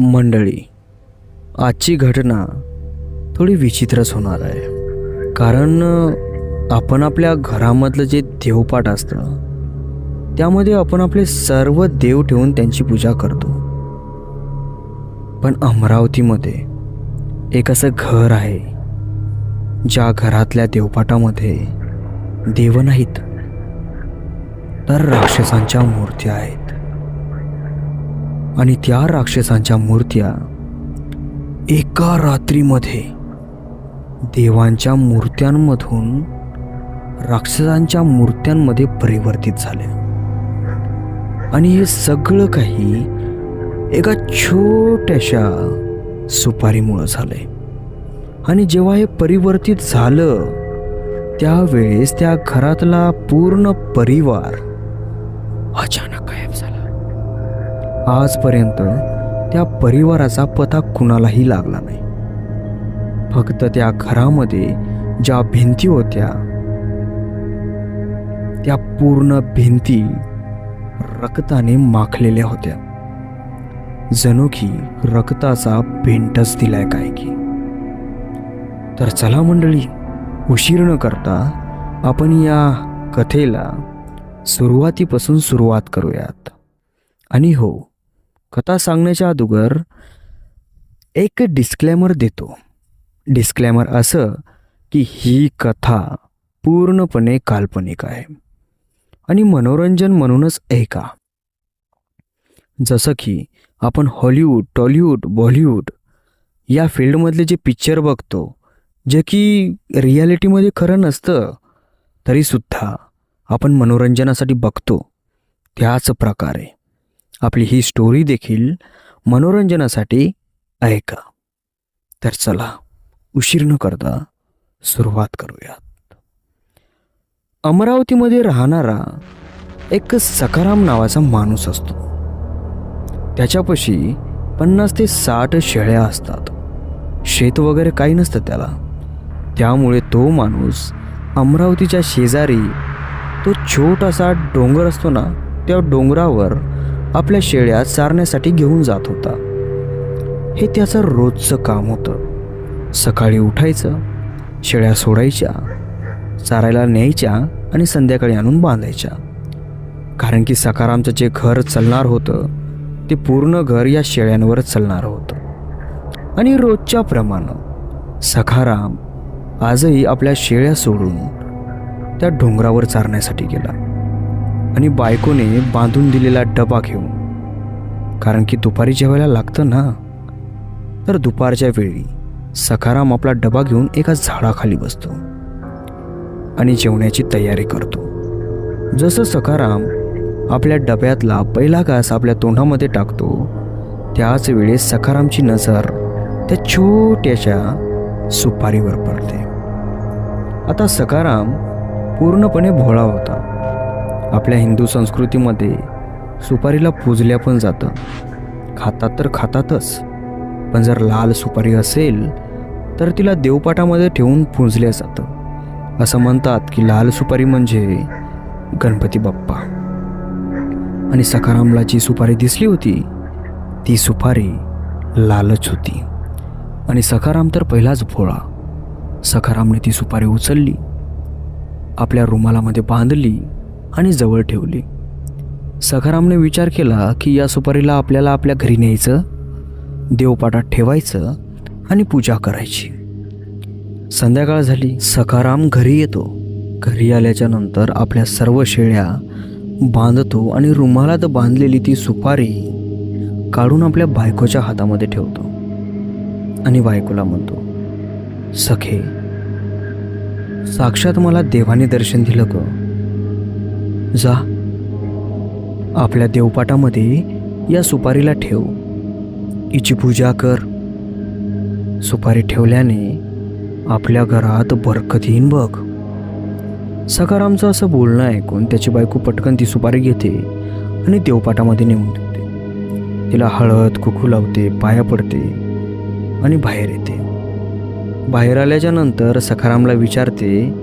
मंडळी आजची घटना थोडी विचित्रच होणार आहे. कारण आपण आपल्या घरामधलं जे देवपाठ असतं त्यामध्ये आपण आपले सर्व देव ठेवून त्यांची पूजा करतो. पण अमरावतीमध्ये एक असं घर आहे ज्या घरातल्या देवपाठामध्ये देव नाहीत तर राक्षसांच्या मूर्त्या आहेत. आणि त्या राक्षसांच्या मूर्त्या एका रात्रीमध्ये देवांच्या मूर्त्यांमधून राक्षसांच्या मूर्त्यांमध्ये परिवर्तित झाल्या. आणि हे सगळं काही एका छोट्याशा सुपारीमुळं झालंय. आणि जेव्हा हे परिवर्तित झालं त्यावेळेस त्या घरातला पूर्ण परिवार अचानक आजपर्यंत त्या परिवाराचा पता कुणालाही लागला नाही. फक्त त्या घरामध्ये ज्या भिंती होत्या त्या पूर्ण भिंती रक्ताने माखलेल्या होत्या. जणू की रक्ताचा पेंटच दिलाय काय की तर चला मंडळी उशीर न करता आपण या कथेला सुरुवातीपासून सुरुवात करूयात. आणि हो कथा सांगण्याच्या अगोदर एक डिस्क्लेमर देतो. डिस्क्लेमर असं की ही कथा पूर्णपणे काल्पनिक आहे. आणि मनोरंजन म्हणूनच ऐका जसं की आपण हॉलिवूड टॉलिवूड बॉलिवूड या फील्डमधले जे पिक्चर बघतो जे की रियालिटीमध्ये खरं नसतं तरीसुद्धा आपण मनोरंजनासाठी बघतो. त्याच प्रकारे. आपली ही स्टोरी देखील मनोरंजनासाठी ऐका. तर चला उशीर न करता सुरुवात करूयात. अमरावतीमध्ये राहणारा एक सकाराम नावाचा माणूस असतो. त्याच्यापाशी पन्नास ते साठ शेळ्या असतात. शेत वगैरे काही नसतं त्याला. त्यामुळे तो माणूस अमरावतीच्या शेजारी तो छोटासा डोंगर असतो ना त्या डोंगरावर आपल्या शेळ्या चारण्यासाठी घेऊन जात होता. हे त्याचं रोजचं काम होतं. सकाळी उठायचं शेळ्या सोडायच्या चारायला न्यायच्या आणि संध्याकाळी आणून बांधायच्या. कारण की सकारामचं जे घर चालणार होतं ते पूर्ण घर या शेळ्यांवरच चालणार होतं. आणि रोजच्या प्रमाणे सखाराम आजही आपल्या शेळ्या सोडून त्या डोंगरावर चारण्यासाठी गेला. आणि बायकोने बांधून दिलेला डबा घेऊन. कारण की दुपारी जेवायला लागतं ना. तर दुपारच्या वेळी सखाराम आपला डबा घेऊन एका झाडाखाली बसतो. आणि जेवण्याची तयारी करतो. जसं सखाराम आपल्या डब्यातला पहिला घास आपल्या तोंडामध्ये टाकतो त्याच वेळेस सखारामची नजर त्या छोट्याशा सुपारीवर पडते. आता सखाराम पूर्णपणे भोळा होता. आपल्या हिंदू संस्कृतीमध्ये सुपारीला पूजल्या पण जातं. खातात तर खातातच. पण जर लाल सुपारी असेल तर तिला देवपाठामध्ये ठेवून पूजल्या जातं. असं म्हणतात की लाल सुपारी म्हणजे गणपती बाप्पा. आणि सखारामला जी सुपारी दिसली होती ती सुपारी लालच होती. आणि सखाराम तर पहिलाच भोळा. सखारामने ती सुपारी उचलली आपल्या रुमालामध्ये बांधली आणि जवळ ठेवली. सखारामने विचार केला की या सुपारीला आपल्याला आपल्या घरी न्यायचं देवपाठात ठेवायचं आणि पूजा करायची. संध्याकाळ झाली. सखाराम घरी येतो. घरी आल्याच्यानंतर आपल्या सर्व शेळ्या बांधतो आणि रुमालात बांधलेली ती सुपारी काढून आपल्या बायकोच्या हातामध्ये ठेवतो आणि बायकोला म्हणतो सखे साक्षात मला देवाने दर्शन दिलं ग. जा. आपल्या देवपाटामध्ये या सुपारीला ठेव. हिची पूजा कर. सुपारी ठेवल्याने आपल्या घरात बरकत येईन बघ. सकारामचं असं बोलणं ऐकून त्याची बायको पटकन ती सुपारी घेते आणि देवपाटामध्ये नेऊन ठेवते. तिला हळद कुकू लावते पाया पडते आणि बाहेर येते. बाहेर आल्याच्यानंतर सखारामला विचारते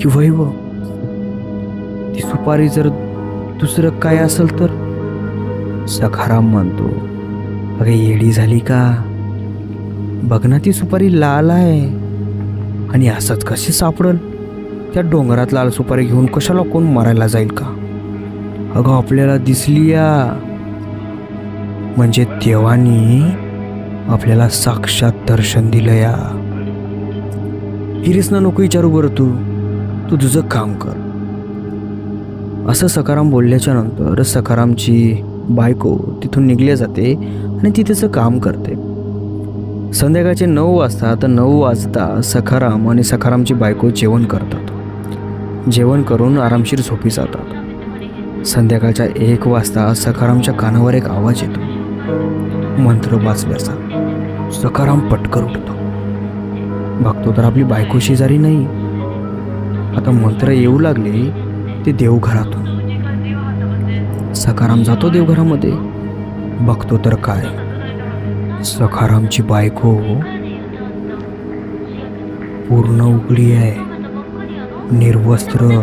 की वैभव ती सुपारी जर दुसरं काय असेल तर? सखाराम म्हणतो अगं येडी झाली का? बघ ना ती सुपारी लाल आहे. आणि असंच कशी सापडल? त्या डोंगरात लाल सुपारी घेऊन कशाला कोण मारायला जाईल का? अगं आपल्याला दिसली या. म्हणजे देवानी आपल्याला साक्षात दर्शन दिलं या. हिरीसना नको विचारू बरं तू. तू तुझं काम कर. असं सकाराम बोलल्याच्या नंतर सकारामची बायको तिथून निघल्या जाते आणि ती त्याचं काम करते. संध्याकाळचे नऊ वाजता तर नऊ वाजता सखाराम आणि सखारामची बायको जेवण करतात. जेवण करून आरामशीर झोपी जातात. संध्याकाळच्या एक वाजता सखारामच्या कानावर एक आवाज येतो. मंत्र वाचल्याचा. सखाराम पटकर उठतो. बघतो तर आपली बायको शेजारी नाही. आता मंत्र येऊ लागले ते देवघरातून. सखाराम जातो देवघरामध्ये. बघतो तर काय. सखारामची बायको पूर्ण उघडी आहे. निर्वस्त्र.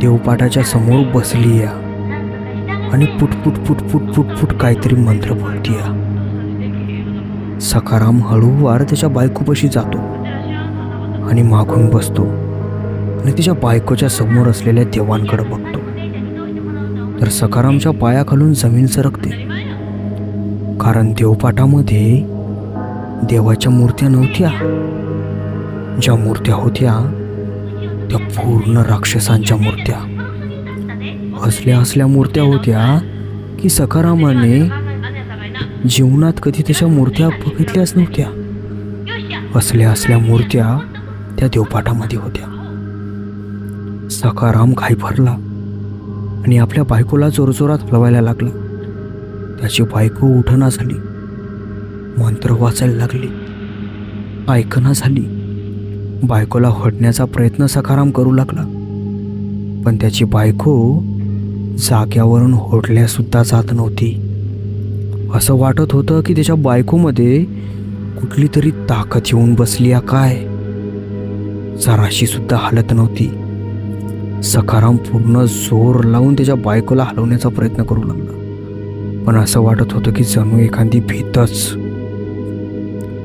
देवपाठाच्या समोर बसली या आणि पुटपुट पुटपुट पुटपुट काहीतरी मंत्र बोलतीय सखाराम हळूवार त्याच्या बायकोपाशी जातो आणि मागून बसतो. आणि तिच्या बायकोच्या समोर असलेल्या देवांकडे बघतो. तर सखारामच्या पायाखालून जमीन सरकते. कारण देवपाठामध्ये देवाच्या मूर्त्या नव्हत्या. ज्या मूर्त्या होत्या त्या पूर्ण राक्षसांच्या मूर्त्या. असल्या असल्या मूर्त्या होत्या की सखारामाने जीवनात कधी त्याच्या मूर्त्या बघितल्याच नव्हत्या. असल्या असल्या मूर्त्या त्या देवपाठामध्ये होत्या. सखाराम घाई भरला आणि आपल्या बायकोला जोरजोरात हलवायला लागला. त्याची बायको उठना झाली. मंत्र वाचायला लागली. ऐकना झाली. बायकोला हटण्याचा प्रयत्न सखाराम करू लागला. पण त्याची बायको जाग्यावरून होडल्यासुद्धा जात नव्हती. असं वाटत होतं की त्याच्या बायकोमध्ये कुठली तरी ताकद येऊन बसली आहे. काय जराशी सुद्धा हालत नव्हती. सखाराम पूर्ण जोर लावून त्याच्या बायकोला हलवण्याचा प्रयत्न करू लागला. पण असं वाटत होतं की जणू एखादी भीतच.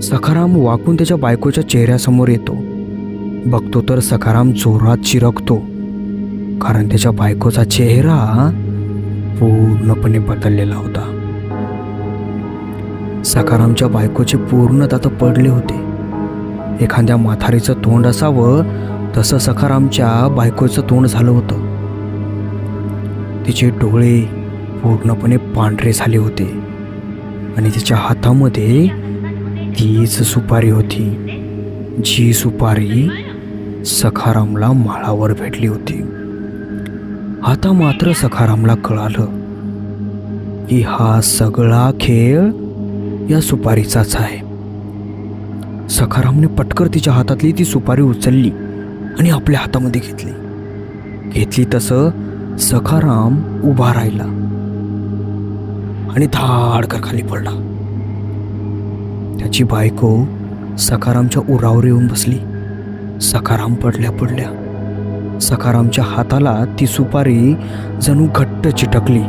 सखाराम वाकून त्याच्या बायकोच्या चेहऱ्यासमोर येतो. बघतो तर सखाराम जोरात चिरकतो. कारण त्याच्या बायकोचा चेहरा पूर्णपणे बदललेला होता. सखारामच्या बायकोचे पूर्ण दात पडले होते. एखाद्या माथारीचं तोंड असावं तसं सखारामच्या बायकोचं तोंड झालं होतं. तिचे डोळे पूर्णपणे पांढरे झाले होते आणि तिच्या हातामध्ये तीच सुपारी होती जी सुपारी सखारामला माळावर भेटली होती. आता मात्र सखारामला कळालं की हा सगळा खेळ या सुपारीचाच आहे. सखारामने पटकर तिच्या हातातली ती सुपारी उचलली. आणि आपल्या हातामध्ये घेतली. घेतली तसं सखाराम उभा राहिला. आणि धाडकर खाली पडला. त्याची बायको सखारामच्या उरावर येऊन बसली. सखाराम पडल्या पडल्या. सखारामच्या हाताला ती सुपारी जणू घट्ट चिटकली.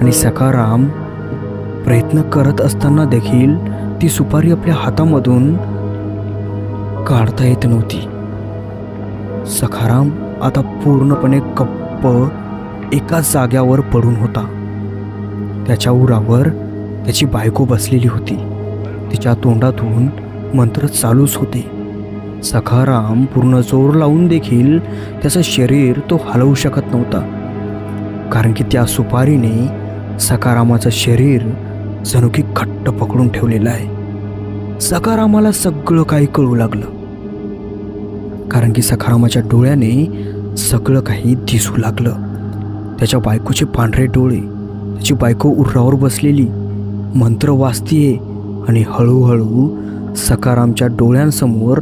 आणि सखाराम प्रयत्न करत असताना देखील ती सुपारी आपल्या हातामधून काढता येत नव्हती. सखाराम आता पूर्णपणे कप्प एका जाग्यावर पडून होता. त्याच्या उरावर त्याची बायको बसलेली होती. तिच्या तोंडातून मंत्र चालूच होते. सखाराम पूर्ण जोर लावून देखील त्याचं शरीर तो हलवू शकत नव्हता. कारण की त्या सुपारीने सकारामाचं शरीर जणू की घट्ट पकडून ठेवलेलं आहे. सकारामाला सगळं काही कळू लागलं. कारण की सखारामाच्या डोळ्याने सगळं काही दिसू लागलं. त्याच्या बायकोचे पांढरे डोळे त्याची बायको उर्रावर बसलेली मंत्र वाचतीये आणि हळूहळू सकारामच्या डोळ्यांसमोर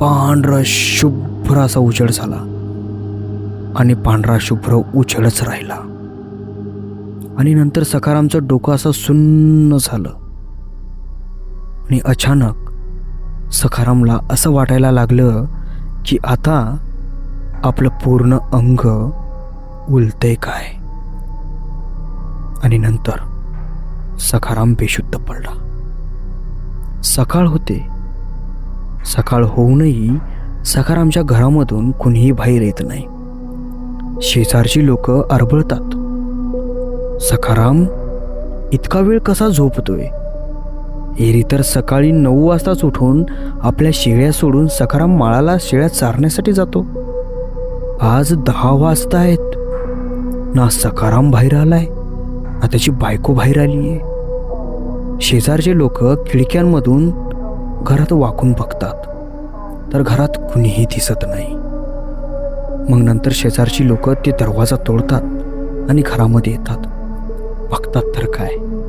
पांढरा शुभ्र असा उजेड झाला आणि पांढरा शुभ्र उजेडच राहिला. आणि नंतर सकारामचं डोकं असं सुन्न झालं. आणि अचानक सखारामला असं वाटायला लागलं की आता आपलं पूर्ण अंग उलतंय काय? आणि नंतर सखाराम बेशुद्ध पडला. सकाळ होते. सकाळ होऊनही सखारामच्या घरामधून कुणीही बाहेर येत नाही. शेजारची लोक अरबळतात. सखाराम इतका वेळ कसा झोपतोय? एरी तर सकाळी नऊ वाजताच उठून आपल्या शेळ्या सोडून सखाराम माळाला शेळ्या चारण्यासाठी जातो. आज दहा वाजता आहेत. ना सखाराम बाहेर आलाय ना त्याची बायको बाहेर आली आहे शेजारचे लोक खिडक्यांमधून घरात वाकून बघतात तर घरात कुणीही दिसत नाही. मग नंतर शेजारची लोक ते दरवाजा तोडतात आणि घरामध्ये येतात. बघतात तर काय?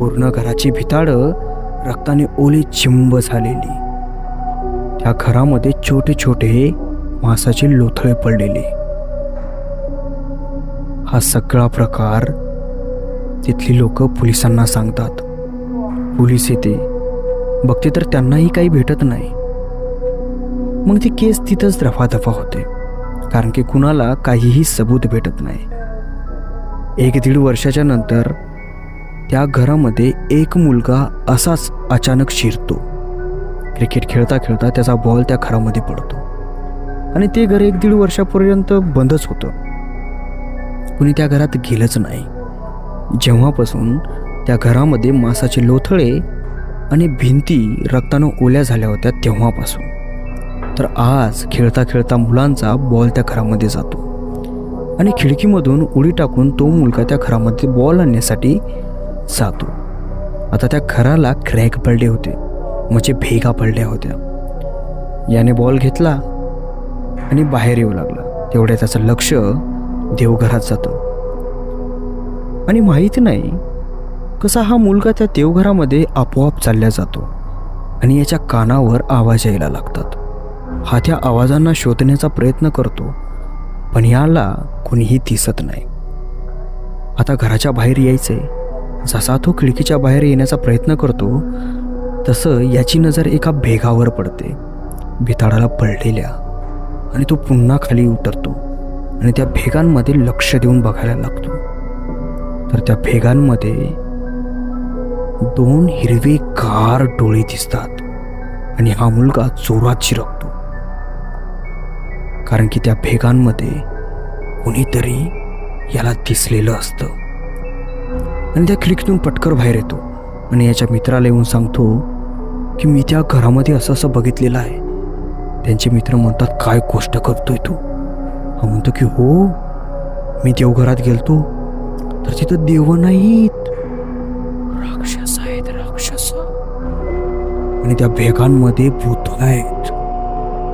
पूर्ण घराची भिताडं रक्ताने ओली चिंब झालेली. त्या घरामध्ये छोटे छोटे मांसाचे लोथळे पडलेले. हा सगळा प्रकार तिथली लोक पोलिसांना सांगतात. पोलीस येते. बघते तर त्यांनाही काही भेटत नाही. मग ती केस तिथंच रफादफा होते. कारण की कुणाला काहीही सबूत भेटत नाही. एक दीड वर्षाच्या नंतर त्या घरामध्ये एक मुलगा असाच अचानक शिरतो. क्रिकेट खेळता खेळता त्याचा बॉल त्या घरामध्ये पडतो. आणि ते घर एक दीड वर्षापर्यंत बंदच होतं. कुणी त्या घरात गेलंच नाही. जेव्हापासून त्या घरामध्ये मांसाचे लोथळे आणि भिंती रक्तानं ओल्या झाल्या होत्या तेव्हापासून. तर आज खेळता खेळता मुलांचा बॉल त्या घरामध्ये जातो. आणि खिडकीमधून उडी टाकून तो मुलगा त्या घरामध्ये बॉल आणण्यासाठी जातो आता त्या घराला क्रॅक पडले होते. म्हणजे भेगा पडल्या होत्या. याने बॉल घेतला आणि बाहेर येऊ लागला. तेवढ्या त्याचं लक्ष देवघरात जातं. आणि माहीत नाही कसा हा मुलगा त्या देवघरामध्ये आपोआप चालल्या जातो आणि याच्या कानावर आवाज यायला लागतात. हा त्या आवाजांना शोधण्याचा प्रयत्न करतो पण याला कोणीही दिसत नाही. आता घराच्या बाहेर यायचं आहे जसा तो खिडकीच्या बाहेर येण्याचा प्रयत्न करतो तसं याची नजर एका भेगावर पडते. भिताडाला पडलेल्या आणि तो पुन्हा खाली उतरतो आणि त्या भेगांमध्ये लक्ष देऊन बघायला लागतो. तर त्या भेगांमध्ये दोन हिरवे कार डोळे दिसतात आणि हा मुलगा जोरात शिरकतो कारण की त्या भेगांमध्ये कुणीतरी याला दिसलेलं असतं. आणि त्या खिडकीतून पटकर बाहेर येतो. आणि याच्या मित्राला येऊन सांगतो की मी त्या घरामध्ये असं असं बघितलेलं आहे. त्यांचे मित्र म्हणतात काय गोष्ट करतोय तू? हा म्हणतो की हो मी देवघरात गेलतो. तर तिथं देव नाहीत. राक्षस आहेत राक्षस. आणि त्या भेगांमध्ये भूत आहेत